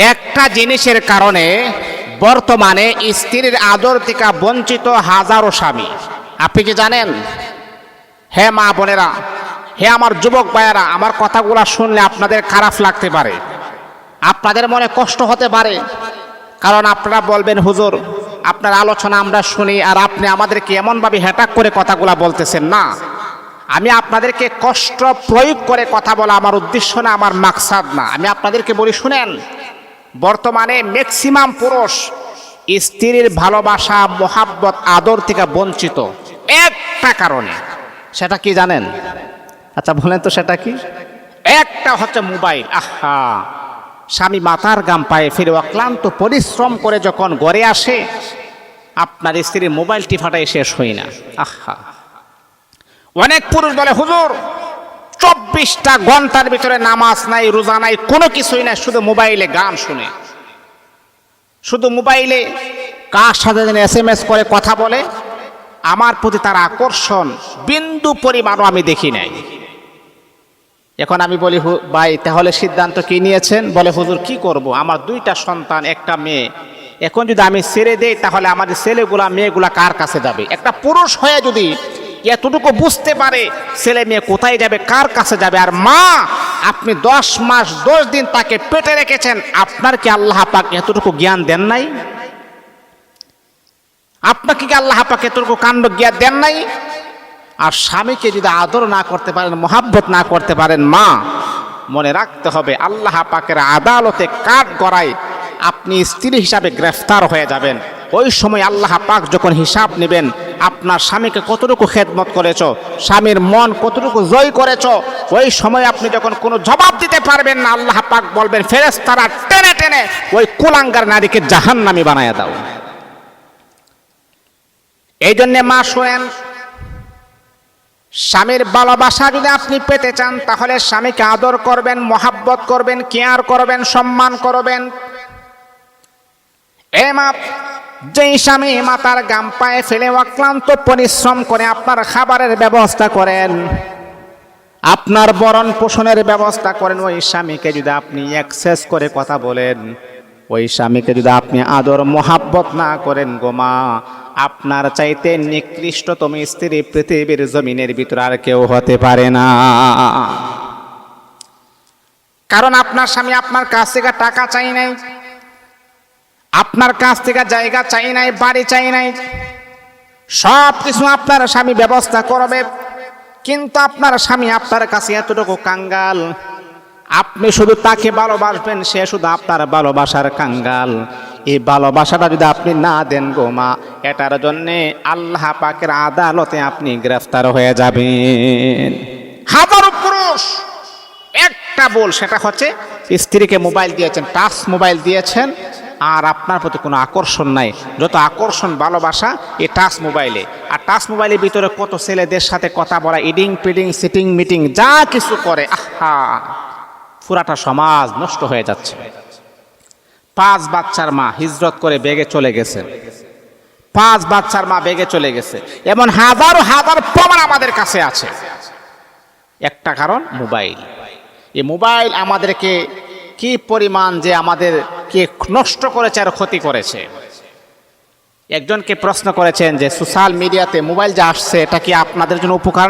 একটা জিনিসের কারণে বর্তমানে স্ত্রীর আদর থেকে বঞ্চিত হাজারো স্বামী। আপনি কি জানেন? হে মা বোনেরা, হে আমার যুবক ভাইয়েরা, আমার কথাগুলো শুনলে আপনাদের খারাপ লাগতে পারে। আপনাদের মনে কষ্ট হতে পারে। কারণ আপনারা বলবেন, হুজুর, আপনার আলোচনা আমরা শুনি আর আপনি আমাদেরকে এমনভাবে হ্যাটাক করে কথাগুলো বলতেছেন না। আমি আপনাদেরকে কষ্ট প্রয়োগ করে কথা বলা আমার উদ্দেশ্য না, আমার মাকসাদ না। আমি আপনাদেরকে বলি, শুনেন বর্তমানে ম্যাক্সিমাম পুরুষ স্ত্রীর ভালোবাসা, মোহাব্বত, আদর থেকে বঞ্চিত। একটা কারণে। সেটা কি জানেন? আচ্ছা বলেন তো সেটা কি? একটা হচ্ছে মোবাইল। আহা! স্বামী মাতার গাম পায়ে ফিরে অক্লান্ত পরিশ্রম করে যখন ঘরে আসে, আপনার স্ত্রীর মোবাইল টিফাটাই শেষ হই না। আহা! অনেক পুরুষ বলে, হুজুর চব্বিশটা ঘণ্টার ভিতরে নামাজ নাই, রোজা নাই, কোনো কিছুই নাই, শুধু মোবাইলে গান শুনে। শুধু মোবাইলে কার সাথে যেন এস এম এস করে কথা বলে, আমার প্রতি তার আকর্ষণ, বিন্দু পরিমাণও আমি দেখি নাই। এখন আমি বলি ভাই, তাহলে সিদ্ধান্ত কি নিয়েছেন? বলে, হুজুর, কি করব? আমার দুইটা সন্তান, একটা মেয়ে। এখন যদি আমি ছেড়ে দেই, তাহলে আমাদের ছেলেগুলা, মেয়েগুলা কার কাছে যাবে? একটা পুরুষ হয়ে যদি এতটুকু বুঝতে পারে ছেলে মেয়ে কোথায় যাবে, কার কাছে যাবে, আর মা, আপনি দশ মাস, দশ দিন তাকে পেটে রেখেছেন, আপনার কি আল্লাহ পাক এতটুকু জ্ঞান দেন নাই? আপনাকে কি আল্লাহ পাক এতটুকু কাণ্ড জ্ঞান দেন নাই? আর স্বামীকে যদি আদর না করতে পারেন, মোহাব্বত না করতে পারেন, মা, মনে রাখতে হবে, আল্লাহ পাকের আদালতে কাঠ গড়ায় আপনি স্ত্রী হিসাবে গ্রেফতার হয়ে যাবেন। ওই সময় আল্লাহ পাক যখন হিসাব নেবেন আপনার স্বামীকে কতটুকু খেদমত করেছ, স্বামীর মন কতটুকু জয় করেছ, ওই সময় আপনি যখন কোনো জবাব দিতে পারবেন না, আল্লাহ পাক বলবেন ফেরেস তারা টেনে টেনে ওই কুলাঙ্গার নারীকে জাহান্নামি বানায় দাও। এই জন্যে মা শোনেন স্বামীর ভালোবাসা যদি আপনি পেতে চান, তাহলে স্বামীকে আদর করবেন, মহাব্বত করবেন, কেয়ার করবেন, সম্মান করবেন। এ মা যেই স্বামী মাতার গাম পায়ে ফেলে অক্লান্ত পরিশ্রম করে আপনার খাবারের ব্যবস্থা করেন, আপনার বরণ পোষণের ব্যবস্থা করেন, ওই স্বামীকে যদি আপনি অ্যাক্সেস করে কথা বলেন, ওই স্বামীকে যদি আপনি আদর মোহাব্বত না করেন গোমা আপনার চাইতে নিকৃষ্টতম স্ত্রী পৃথিবীর জমিনের ভিতরে আর কেউ হতে পারে না। কারণ আপনার স্বামী আপনার কাছ থেকে টাকা চাই নাই আপনার কাছ থেকে জায়গা চাই নাই, বাড়ি চাই নাই। সব কিছু আপনার স্বামী ব্যবস্থা করবে। কিন্তু আপনার স্বামী আপনার কাছে এতটুকু কাঙ্গাল। আপনি শুধু তাকে ভালোবাসবেন, সে শুধু আপনার ভালোবাসার কাঙ্গাল। এই ভালোবাসাটা যদি আপনি না দেন গো মা, এটার জন্যে আল্লাহ পাকের আদালতে আপনি গ্রেফতার হয়ে যাবেন। হাজারো পুরুষ, একটা বল, সেটা হচ্ছে স্ত্রীকে মোবাইল দিয়েছেন, টাচ মোবাইল দিয়েছেন। আর আপনার প্রতি কোনো আকর্ষণ নাই। যত আকর্ষণ, ভালোবাসা এই টাচ মোবাইলে। আর টাচ মোবাইলের ভিতরে কত ছেলেদের সাথে কথা বলা, ইডিং, পিডিং, সিটিং, মিটিং, যা কিছু করে, আহা! পুরাটা সমাজ নষ্ট হয়ে যাচ্ছে। পাঁচ বাচ্চার মা হিজরত করে বেগে চলে গেছে। পাঁচ বাচ্চার মা বেগে চলে গেছে। এমন হাজার হাজার প্রমাণ আমাদের কাছে আছে। একটা কারণ, মোবাইল। এই মোবাইল আমাদেরকে কি পরিমাণ যে আমাদের কে নষ্ট করেছে আর ক্ষতি করেছে? একজনকে প্রশ্ন করেছেন যে, সোশ্যাল মিডিয়াতে মোবাইল যা আসছে, এটা কি আপনাদের জন্য উপকার